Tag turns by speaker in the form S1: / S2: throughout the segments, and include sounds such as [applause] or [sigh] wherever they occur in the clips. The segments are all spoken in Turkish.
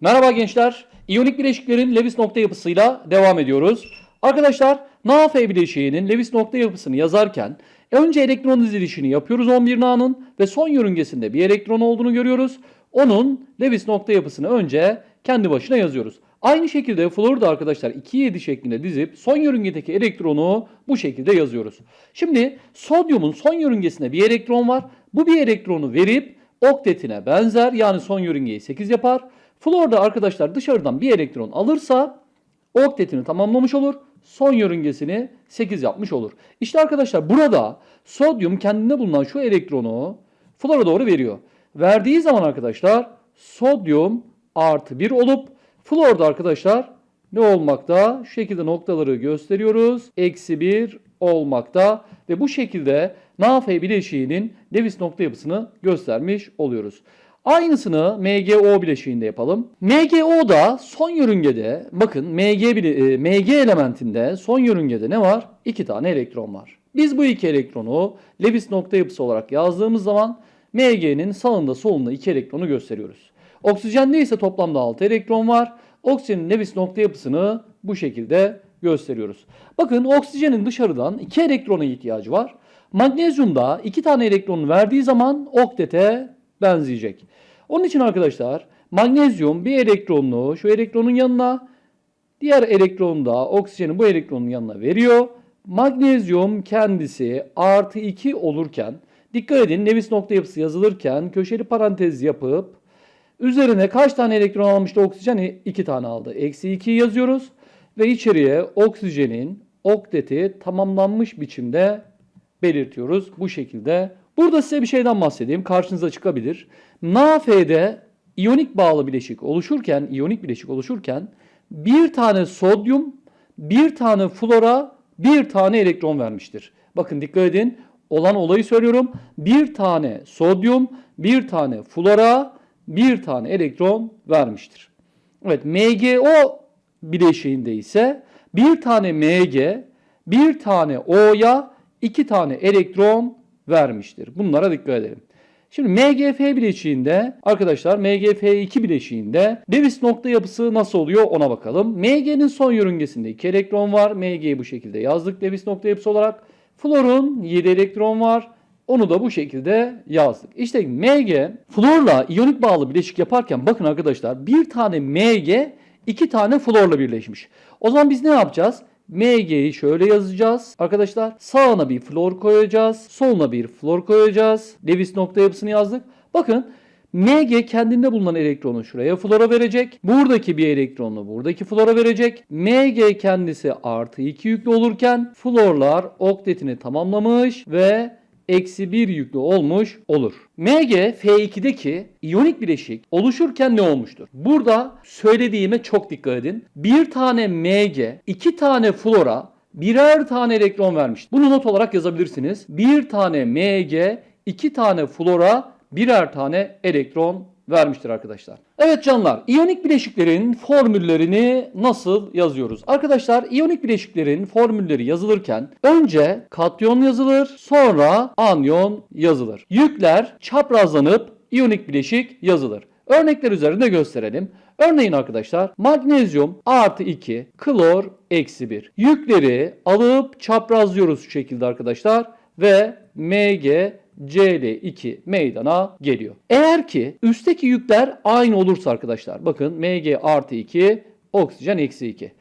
S1: Merhaba gençler. İyonik bileşiklerin Lewis nokta yapısıyla devam ediyoruz. Arkadaşlar NaF bileşiğinin Lewis nokta yapısını yazarken önce elektron dizilişini yapıyoruz 11 Na'nın ve son yörüngesinde bir elektron olduğunu görüyoruz. Onun Lewis nokta yapısını önce kendi başına yazıyoruz. Aynı şekilde fluoru da arkadaşlar 2-7 şeklinde dizip son yörüngedeki elektronu bu şekilde yazıyoruz. Şimdi sodyumun son yörüngesinde bir elektron var. Bu bir elektronu verip oktetine benzer yani son yörüngeyi 8 yapar. Flor da arkadaşlar dışarıdan bir elektron alırsa oktetini tamamlamış olur. Son yörüngesini 8 yapmış olur. İşte arkadaşlar burada sodyum kendinde bulunan şu elektronu flora doğru veriyor. Verdiği zaman arkadaşlar sodyum artı 1 olup florda arkadaşlar ne olmakta? Şu şekilde noktaları gösteriyoruz. Eksi 1 olmakta ve bu şekilde NaF bileşiğinin Lewis nokta yapısını göstermiş oluyoruz. Aynısını MgO bileşiğinde yapalım. MgO'da son yörüngede bakın Mg, e, Mg elementinde son yörüngede ne var? İki tane elektron var. Biz bu iki elektronu Lewis nokta yapısı olarak yazdığımız zaman Mg'nin sağında solunda iki elektronu gösteriyoruz. Oksijende ise toplamda 6 elektron var. Oksijenin Lewis nokta yapısını bu şekilde gösteriyoruz. Bakın oksijenin dışarıdan 2 elektrona ihtiyacı var. Magnezyumda 2 tane elektron verdiği zaman oktete benzeyecek. Onun için arkadaşlar magnezyum bir elektronunu şu elektronun yanına diğer elektronu da oksijeni bu elektronun yanına veriyor. Magnezyum kendisi artı 2 olurken dikkat edin Lewis nokta yapısı yazılırken köşeli parantez yapıp Üzerine kaç tane elektron almıştı oksijen? 2 tane aldı. Eksi 2 yazıyoruz. Ve içeriye oksijenin okteti tamamlanmış biçimde belirtiyoruz. Bu şekilde. Burada size bir şeyden bahsedeyim. Karşınıza çıkabilir. NaF'de iyonik bağlı bileşik oluşurken, iyonik bileşik oluşurken bir tane sodyum, bir tane flora, bir tane elektron vermiştir. Bakın dikkat edin. Olan olayı söylüyorum. Bir tane sodyum, bir tane flora, bir tane elektron vermiştir. Evet MgO bileşiğinde ise bir tane Mg, bir tane O'ya iki tane elektron vermiştir. Bunlara dikkat edelim. Şimdi MgF bileşiğinde arkadaşlar MgF2 bileşiğinde Lewis nokta yapısı nasıl oluyor ona bakalım. Mg'nin son yörüngesinde 2 elektron var. Mg'yi bu şekilde yazdık Lewis nokta yapısı olarak. Florun 7 elektron var. Onu da bu şekilde yazdık. İşte Mg florla iyonik bağlı bileşik yaparken bakın arkadaşlar bir tane Mg iki tane florla birleşmiş. O zaman biz ne yapacağız? Mg'yi şöyle yazacağız. Arkadaşlar sağına bir flor koyacağız. Soluna bir flor koyacağız. Lewis nokta yapısını yazdık. Bakın Mg kendinde bulunan elektronu şuraya flora verecek. Buradaki bir elektronu buradaki flora verecek. Mg kendisi artı 2 yüklü olurken florlar oktetini tamamlamış ve eksi 1 yüklü olmuş olur. Mg F2'deki iyonik bileşik oluşurken ne olmuştur? Burada söylediğime çok dikkat edin. Bir tane Mg, iki tane flora, birer tane elektron vermiş. Bunu not olarak yazabilirsiniz. Bir tane Mg, iki tane flora, birer tane elektron vermiştir arkadaşlar. Evet canlar, iyonik bileşiklerin formüllerini nasıl yazıyoruz? Arkadaşlar, iyonik bileşiklerin formülleri yazılırken önce katyon yazılır, sonra anyon yazılır. Yükler çaprazlanıp iyonik bileşik yazılır. Örnekler üzerinde gösterelim. Örneğin arkadaşlar magnezyum artı 2, klor eksi 1. Yükleri alıp çaprazlıyoruz şu şekilde arkadaşlar ve Mg Cl2 meydana geliyor. Eğer ki üstteki yükler aynı olursa arkadaşlar bakın Mg artı 2 oksijen eksi 2.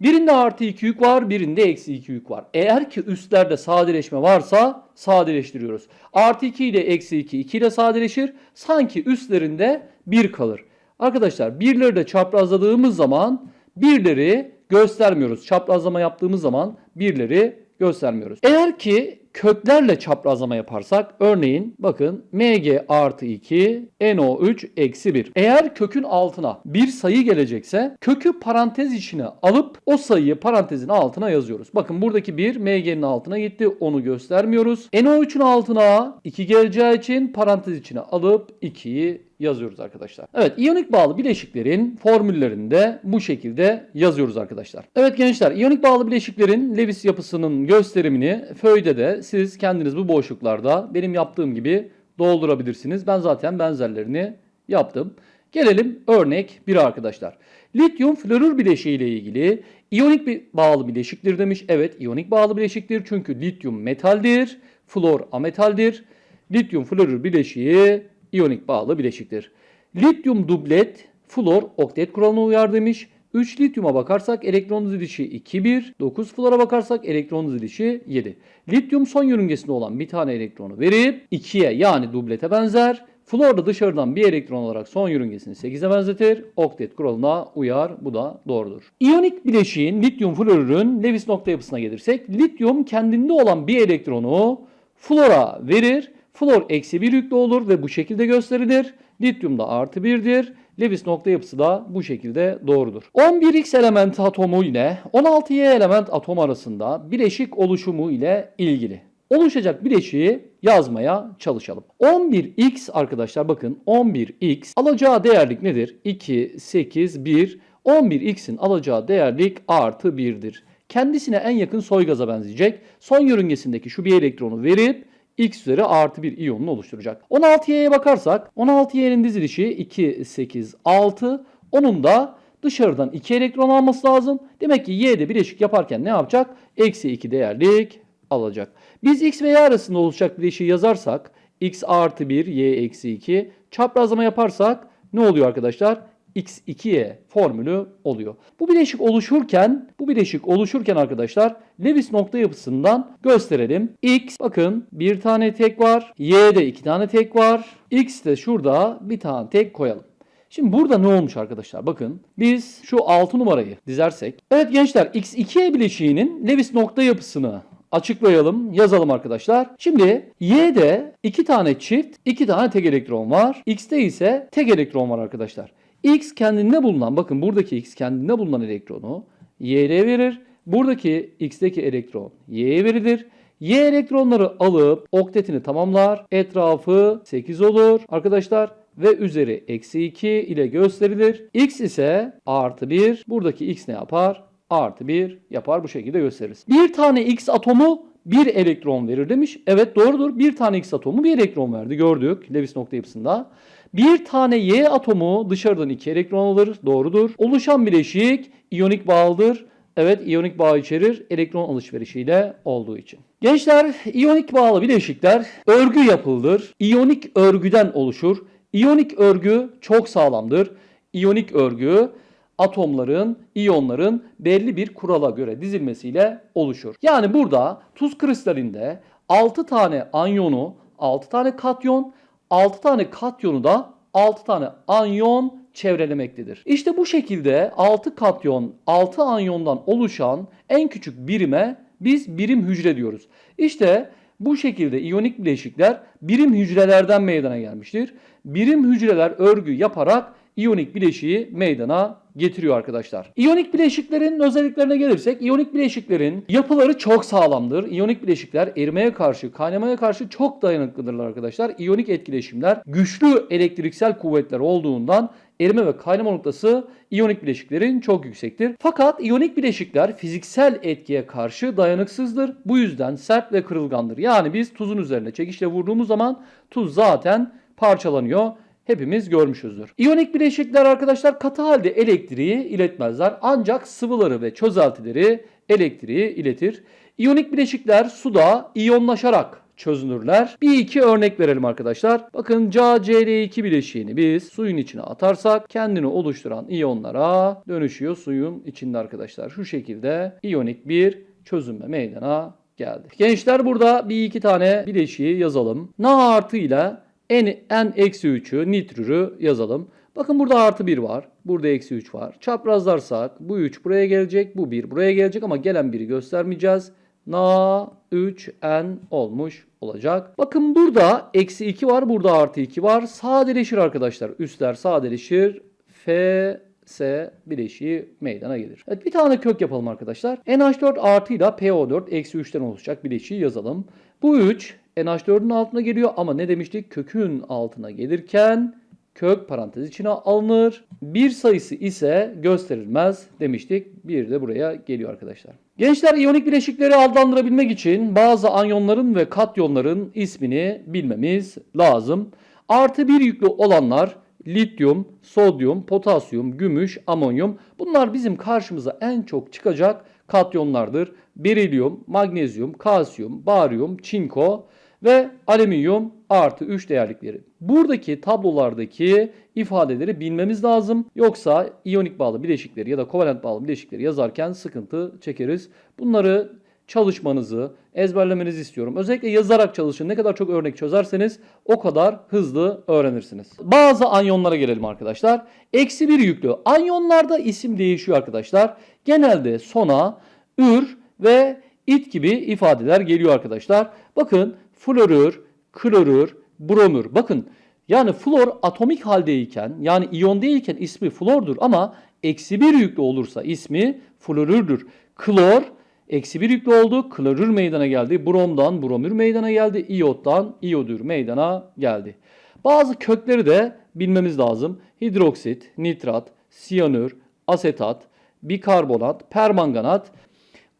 S1: Birinde artı 2 yük var birinde eksi 2 yük var. Eğer ki üstlerde sadeleşme varsa sadeleştiriyoruz. Artı 2 ile eksi 2 2 ile sadeleşir. Sanki üstlerinde 1 kalır. Arkadaşlar birleri de çaprazladığımız zaman birleri göstermiyoruz. Çaprazlama yaptığımız zaman birleri göstermiyoruz. Eğer ki köklerle çaprazlama yaparsak örneğin bakın Mg artı 2 NO3 eksi 1. Eğer kökün altına bir sayı gelecekse kökü parantez içine alıp o sayıyı parantezin altına yazıyoruz. Bakın buradaki 1 Mg'nin altına gitti onu göstermiyoruz. NO3'ün altına 2 geleceği için parantez içine alıp 2'yi yazıyoruz arkadaşlar. Evet iyonik bağlı bileşiklerin formüllerinde bu şekilde yazıyoruz arkadaşlar. Evet gençler iyonik bağlı bileşiklerin Lewis yapısının gösterimini föyde de siz kendiniz bu boşluklarda benim yaptığım gibi doldurabilirsiniz. Ben zaten benzerlerini yaptım. Gelelim örnek 1 arkadaşlar. Lityum florür bileşiği ile ilgili iyonik bir bağlı bileşiktir demiş. Evet iyonik bağlı bileşiktir çünkü lityum metaldir, flor ametaldir. Lityum florür bileşiği iyonik bağlı bileşiktir. Lityum dublet flor oktet kuralına uyar demiş. 3 lityuma bakarsak elektron dizilişi 2 1, 9 flora bakarsak elektron dizilişi 7. Lityum son yörüngesinde olan bir tane elektronu verip 2'ye yani dublete benzer. Flor da dışarıdan bir elektron olarak son yörüngesini 8'e benzetir. Oktet kuralına uyar. Bu da doğrudur. İyonik bileşiğin lityum florürün Lewis nokta yapısına gelirsek lityum kendinde olan bir elektronu flora verir. Flor eksi 1 yüklü olur ve bu şekilde gösterilir. Lityum da artı 1'dir. Lewis nokta yapısı da bu şekilde doğrudur. 11x element atomu ile 16y element atom arasında bileşik oluşumu ile ilgili. Oluşacak bileşiği yazmaya çalışalım. 11x arkadaşlar bakın 11x alacağı değerlik nedir? 2, 8, 1. 11x'in alacağı değerlik artı 1'dir. Kendisine en yakın soy gaza benzeyecek. Son yörüngesindeki şu bir elektronu verip x üzeri artı bir iyonunu oluşturacak. 16y'ye bakarsak 16y'nin dizilişi 2, 8, 6. Onun da dışarıdan 2 elektron alması lazım. Demek ki y'de bileşik yaparken ne yapacak? Eksi 2 değerlik alacak. Biz x ve y arasında oluşacak bileşiği yazarsak x artı 1, y eksi 2. Çaprazlama yaparsak ne oluyor arkadaşlar? X2y formülü oluyor. Bu bileşik oluşurken, bu bileşik oluşurken arkadaşlar Lewis nokta yapısından gösterelim. X bakın bir tane tek var. Y'de iki tane tek var. X de şurada bir tane tek koyalım. Şimdi burada ne olmuş arkadaşlar? Bakın biz şu 6 numarayı dizersek. Evet gençler X2Y bileşiğinin Lewis nokta yapısını açıklayalım, yazalım arkadaşlar. Şimdi Y'de iki tane çift, iki tane tek elektron var. X'te ise tek elektron var arkadaşlar. X kendinde bulunan, bakın buradaki X kendinde bulunan elektronu Y'ye verir. Buradaki X'teki elektron Y'ye verilir. Y elektronları alıp oktetini tamamlar. Etrafı 8 olur arkadaşlar ve üzeri eksi 2 ile gösterilir. X ise artı 1. Buradaki X ne yapar? Artı 1 yapar bu şekilde gösteririz. Bir tane X atomu bir elektron verir demiş. Evet doğrudur. Bir tane X atomu bir elektron verdi gördük Lewis nokta yapısında. Bir tane Y atomu dışarıdan iki elektron alır. Doğrudur. Oluşan bileşik iyonik bağlıdır. Evet iyonik bağ içerir elektron alışverişiyle olduğu için. Gençler iyonik bağlı bileşikler örgü yapıldır. İyonik örgüden oluşur. İyonik örgü çok sağlamdır. İyonik örgü atomların, iyonların belli bir kurala göre dizilmesiyle oluşur. Yani burada tuz kristalinde 6 tane anyonu, 6 tane katyon, 6 tane katyonu da 6 tane anyon çevrelemektedir. İşte bu şekilde 6 katyon, 6 anyondan oluşan en küçük birime biz birim hücre diyoruz. İşte bu şekilde iyonik bileşikler birim hücrelerden meydana gelmiştir. Birim hücreler örgü yaparak iyonik bileşiği meydana getiriyor arkadaşlar. İyonik bileşiklerin özelliklerine gelirsek iyonik bileşiklerin yapıları çok sağlamdır. İyonik bileşikler erimeye karşı, kaynamaya karşı çok dayanıklıdırlar arkadaşlar. İyonik etkileşimler güçlü elektriksel kuvvetler olduğundan erime ve kaynama noktası iyonik bileşiklerin çok yüksektir. Fakat iyonik bileşikler fiziksel etkiye karşı dayanıksızdır. Bu yüzden sert ve kırılgandır. Yani biz tuzun üzerine çekişle vurduğumuz zaman tuz zaten parçalanıyor hepimiz görmüşüzdür. İyonik bileşikler arkadaşlar katı halde elektriği iletmezler ancak sıvıları ve çözeltileri elektriği iletir. İyonik bileşikler suda iyonlaşarak çözünürler. Bir iki örnek verelim arkadaşlar. Bakın CaCl2 bileşiğini biz suyun içine atarsak kendini oluşturan iyonlara dönüşüyor suyun içinde arkadaşlar. Şu şekilde iyonik bir çözünme meydana geldi. Gençler burada bir iki tane bileşiği yazalım. Na artı ile en, en eksi 3'ü nitrürü yazalım. Bakın burada artı 1 var. Burada eksi 3 var. Çaprazlarsak bu 3 buraya gelecek. Bu 1 buraya gelecek ama gelen 1'i göstermeyeceğiz. Na 3 n olmuş olacak. Bakın burada eksi 2 var. Burada artı 2 var. Sadeleşir arkadaşlar. Üstler sadeleşir. F S bileşiği meydana gelir. Evet bir tane kök yapalım arkadaşlar. NH4 artı ile PO4 eksi 3'ten oluşacak bileşiği yazalım. Bu 3 NH4'ün altına geliyor ama ne demiştik? Kökün altına gelirken kök parantez içine alınır. Bir sayısı ise gösterilmez demiştik. Bir de buraya geliyor arkadaşlar. Gençler iyonik bileşikleri adlandırabilmek için bazı anyonların ve katyonların ismini bilmemiz lazım. Artı bir yüklü olanlar lityum, sodyum, potasyum, gümüş, amonyum. Bunlar bizim karşımıza en çok çıkacak katyonlardır. Berilyum, magnezyum, kalsiyum, baryum, çinko ve alüminyum artı 3 değerlikleri. Buradaki tablolardaki ifadeleri bilmemiz lazım. Yoksa iyonik bağlı bileşikleri ya da kovalent bağlı bileşikleri yazarken sıkıntı çekeriz. Bunları çalışmanızı, ezberlemenizi istiyorum. Özellikle yazarak çalışın. Ne kadar çok örnek çözerseniz o kadar hızlı öğrenirsiniz. Bazı anyonlara gelelim arkadaşlar. Eksi bir yüklü. Anyonlarda isim değişiyor arkadaşlar. Genelde sona ür ve it gibi ifadeler geliyor arkadaşlar. Bakın florür, klorür, bromür. Bakın yani flor atomik haldeyken yani iyon değilken ismi flordur ama eksi bir yüklü olursa ismi florürdür. Klor eksi bir yüklü oldu. Klorür meydana geldi. Bromdan bromür meydana geldi. İyottan iyodür meydana geldi. Bazı kökleri de bilmemiz lazım. Hidroksit, nitrat, siyanür, asetat, bikarbonat, permanganat.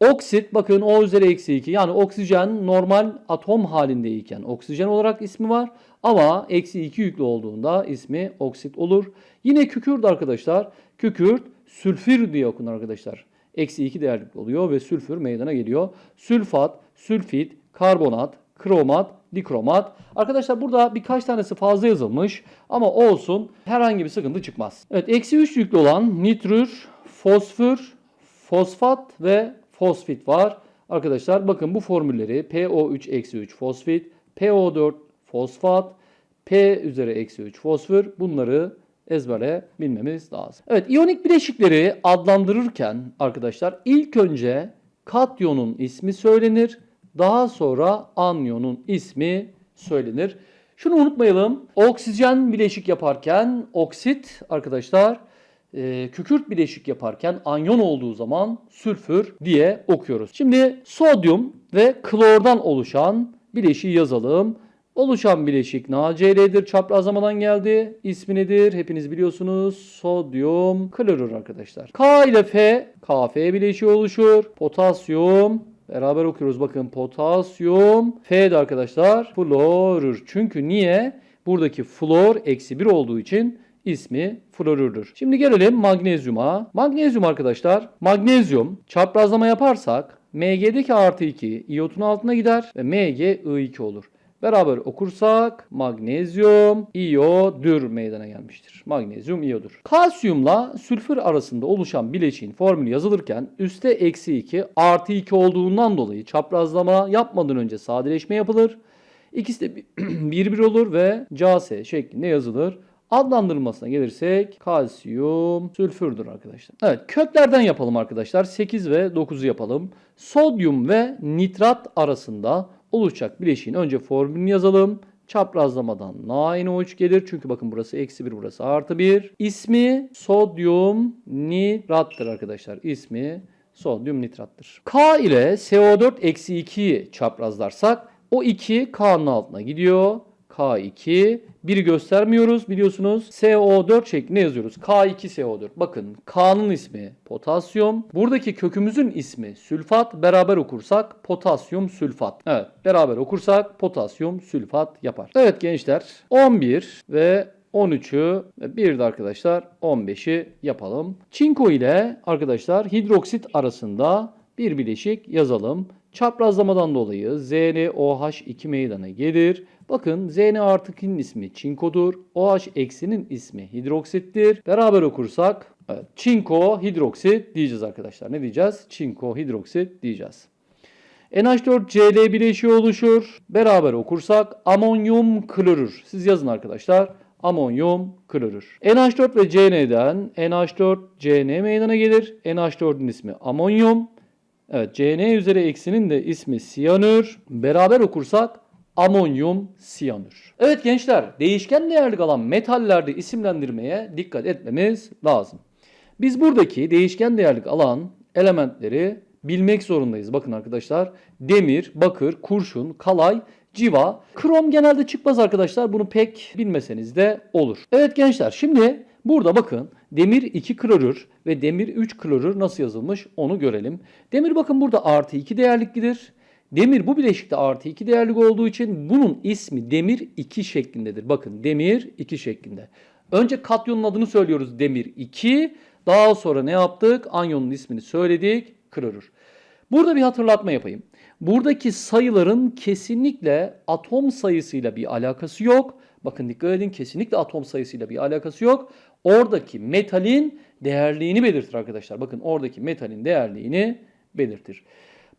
S1: Oksit bakın O üzeri eksi 2 yani oksijen normal atom halindeyken oksijen olarak ismi var. Ama eksi 2 yüklü olduğunda ismi oksit olur. Yine kükürt arkadaşlar. Kükürt sülfür diye okunur arkadaşlar. Eksi 2 değerlik oluyor ve sülfür meydana geliyor. Sülfat, sülfit, karbonat, kromat, dikromat. Arkadaşlar burada birkaç tanesi fazla yazılmış ama olsun herhangi bir sıkıntı çıkmaz. Evet eksi 3 yüklü olan nitrür, fosfür, fosfat ve fosfit var. Arkadaşlar bakın bu formülleri PO3 eksi 3 fosfit, PO4 fosfat, P üzeri eksi 3 fosfor bunları ezbere bilmemiz lazım. Evet iyonik bileşikleri adlandırırken arkadaşlar ilk önce katyonun ismi söylenir. Daha sonra anyonun ismi söylenir. Şunu unutmayalım. Oksijen bileşik yaparken oksit arkadaşlar e, kükürt bileşik yaparken anyon olduğu zaman sülfür diye okuyoruz. Şimdi sodyum ve klordan oluşan bileşiği yazalım. Oluşan bileşik NaCl'dir. Çaprazlamadan geldi. İsmi nedir? Hepiniz biliyorsunuz. Sodyum klorür arkadaşlar. K ile F, Kf bileşiği oluşur. Potasyum Beraber okuyoruz bakın potasyum F de arkadaşlar florür. Çünkü niye? Buradaki flor eksi 1 olduğu için ismi florürdür. Şimdi gelelim magnezyuma. Magnezyum arkadaşlar. Magnezyum çaprazlama yaparsak Mg'deki artı 2 iyotun altına gider ve Mg I2 olur. Beraber okursak magnezyum iyodür meydana gelmiştir. Magnezyum iyodur. Kalsiyumla sülfür arasında oluşan bileşiğin formülü yazılırken üste eksi 2 artı 2 olduğundan dolayı çaprazlama yapmadan önce sadeleşme yapılır. İkisi de 1 1 [clears throat] olur ve CS şeklinde yazılır. Adlandırılmasına gelirsek kalsiyum sülfürdür arkadaşlar. Evet köklerden yapalım arkadaşlar. 8 ve 9'u yapalım. Sodyum ve nitrat arasında oluşacak bileşiğin önce formülünü yazalım. Çaprazlamadan NaNO3 gelir. Çünkü bakın burası eksi 1 burası artı 1. İsmi sodyum nitrattır arkadaşlar. İsmi sodyum nitrattır. K ile CO4 eksi 2'yi çaprazlarsak o 2 K'nın altına gidiyor. K2 1'i göstermiyoruz biliyorsunuz. CO4 şeklinde yazıyoruz. K2CO4. Bakın K'nın ismi potasyum. Buradaki kökümüzün ismi sülfat. Beraber okursak potasyum sülfat. Evet beraber okursak potasyum sülfat yapar. Evet gençler 11 ve 13'ü ve bir de arkadaşlar 15'i yapalım. Çinko ile arkadaşlar hidroksit arasında bir bileşik yazalım. Çaprazlamadan dolayı ZnOH2 meydana gelir. Bakın Zn artı 2'nin ismi çinkodur. OH eksinin ismi hidroksittir. Beraber okursak evet, çinko hidroksit diyeceğiz arkadaşlar. Ne diyeceğiz? Çinko hidroksit diyeceğiz. NH4Cl bileşiği oluşur. Beraber okursak amonyum klorür. Siz yazın arkadaşlar. Amonyum klorür. NH4 ve Cn'den NH4Cn meydana gelir. NH4'ün ismi amonyum. Evet Cn üzeri eksinin de ismi siyanür. Beraber okursak amonyum siyanür. Evet gençler değişken değerli kalan metallerde isimlendirmeye dikkat etmemiz lazım. Biz buradaki değişken değerlik alan elementleri bilmek zorundayız. Bakın arkadaşlar demir, bakır, kurşun, kalay, civa. Krom genelde çıkmaz arkadaşlar. Bunu pek bilmeseniz de olur. Evet gençler şimdi burada bakın demir 2 klorür ve demir 3 klorür nasıl yazılmış onu görelim. Demir bakın burada artı 2 değerliklidir. Demir bu bileşikte artı 2 değerlik olduğu için bunun ismi demir 2 şeklindedir. Bakın demir 2 şeklinde. Önce katyonun adını söylüyoruz demir 2. Daha sonra ne yaptık? Anyonun ismini söyledik. Klorür. Burada bir hatırlatma yapayım. Buradaki sayıların kesinlikle atom sayısıyla bir alakası yok. Bakın dikkat edin kesinlikle atom sayısıyla bir alakası yok. Oradaki metalin değerliğini belirtir arkadaşlar. Bakın oradaki metalin değerliğini belirtir.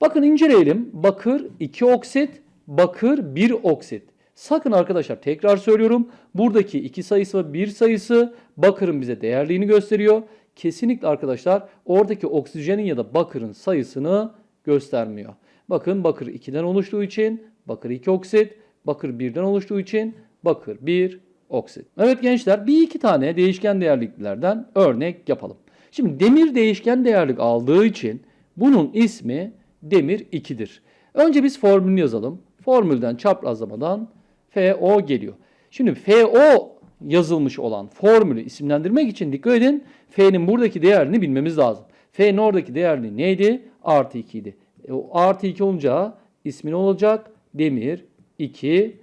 S1: Bakın inceleyelim. Bakır 2 oksit, bakır 1 oksit. Sakın arkadaşlar tekrar söylüyorum. Buradaki 2 sayısı ve 1 sayısı bakırın bize değerliğini gösteriyor. Kesinlikle arkadaşlar oradaki oksijenin ya da bakırın sayısını göstermiyor. Bakın bakır 2'den oluştuğu için bakır 2 oksit, bakır 1'den oluştuğu için bakır 1 oksit. Evet gençler bir iki tane değişken değerliklerden örnek yapalım. Şimdi demir değişken değerlik aldığı için bunun ismi demir 2'dir. Önce biz formülünü yazalım. Formülden çaprazlamadan FO geliyor. Şimdi FO yazılmış olan formülü isimlendirmek için dikkat edin. F'nin buradaki değerini bilmemiz lazım. F'nin oradaki değerli neydi? Artı 2 idi. E, o artı 2 olunca ismi ne olacak? Demir 2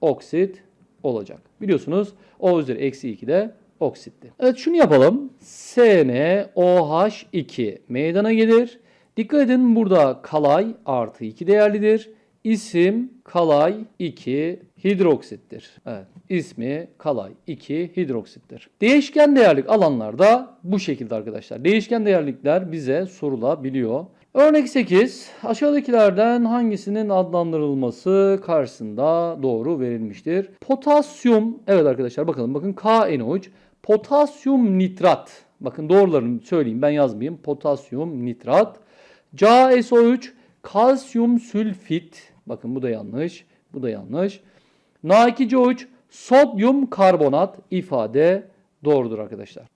S1: oksit olacak. Biliyorsunuz O üzeri eksi 2 de oksitti. Evet şunu yapalım. SnOH2 meydana gelir. Dikkat edin burada kalay artı 2 değerlidir. İsim kalay 2 hidroksittir. Evet, ismi kalay 2 hidroksittir. Değişken değerlik alanlarda bu şekilde arkadaşlar. Değişken değerlikler bize sorulabiliyor. Örnek 8. Aşağıdakilerden hangisinin adlandırılması karşısında doğru verilmiştir? Potasyum. Evet arkadaşlar bakalım. Bakın KNO3. Potasyum nitrat. Bakın doğrularını söyleyeyim ben yazmayayım. Potasyum nitrat. CaSO3. Kalsiyum sülfit. Bakın bu da yanlış. Bu da yanlış. Na2CO3 sodyum karbonat ifade doğrudur arkadaşlar.